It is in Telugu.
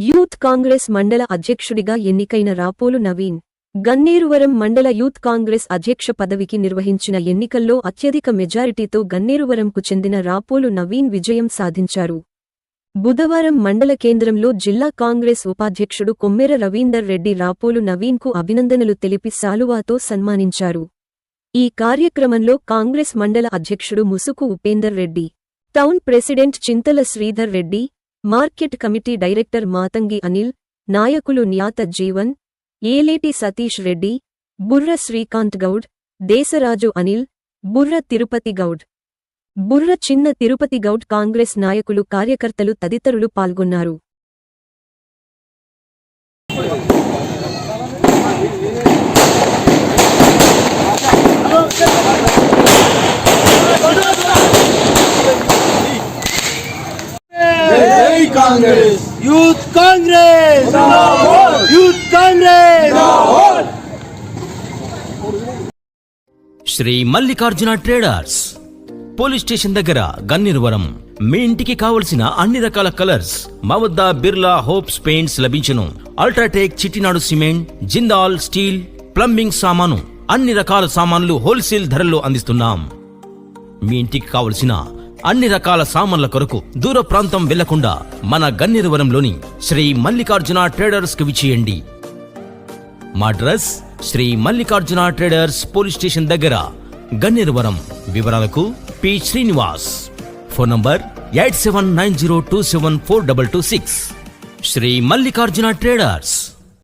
యూత్ కాంగ్రెస్ మండల అధ్యక్షుడిగా ఎన్నికైన రాపోలు నవీన్ గన్నేరువరం మండల యూత్ కాంగ్రెస్ అధ్యక్ష పదవికి నిర్వహించిన ఎన్నికల్లో అత్యధిక మెజారిటీతో గన్నేరువరంకు చెందిన రాపోలు నవీన్ విజయం సాధించారు. బుధవారం మండల కేంద్రంలో జిల్లా కాంగ్రెస్ ఉపాధ్యక్షుడు కొమ్మెర రవీందర్ రెడ్డి రాపోలు నవీన్కు అభినందనలు తెలిపి సాలువాతో సన్మానించారు. ఈ కార్యక్రమంలో కాంగ్రెస్ మండల అధ్యక్షుడు Musuku Upender Reddy town president Chintala Sridhar Reddy market committee director Matangi Anil నాయకులు న్యాత జీవన్ ఏలేటి సతీష్ రెడ్డి బుర్ర శ్రీకాంత్ గౌడ్ దేశరాజు అనిల్ బుర్ర తిరుపతి గౌడ్. బుర్ర చిన్న తిరుపతి గౌడ్ కాంగ్రెస్ నాయకులు కార్యకర్తలు తదితరులు పాల్గొన్నారు. Congress. Youth Congress. Youth Congress. Shri Mallikarjuna traders. Police station దగ్గర గన్నిరువరం. మీ ఇంటికి కావలసిన అన్ని రకాల కలర్స్. మా వద్ద బిర్లా హోప్స్ పెయింట్స్ లభించును. UltraTech Chettinad cement Jindal steel plumbing సామాను. అన్ని రకాల సామాన్లు హోల్సేల్ ధరల్లో అందిస్తున్నాం. మీ ఇంటికి కావలసిన అన్ని రకాల సామాన్ల కొరకు దూర ప్రాంతం వెళ్ళకుండా మన గన్నిరవరంలోని శ్రీ మల్లికార్జున ట్రేడర్స్కి విచేయండి మా address Shri Mallikarjuna traders police station దగ్గర గన్నేరువరం. వివరాలకు P. Srinivas. Phone number eight seven nine zero two seven four double two six. Shri Mallikarjuna traders.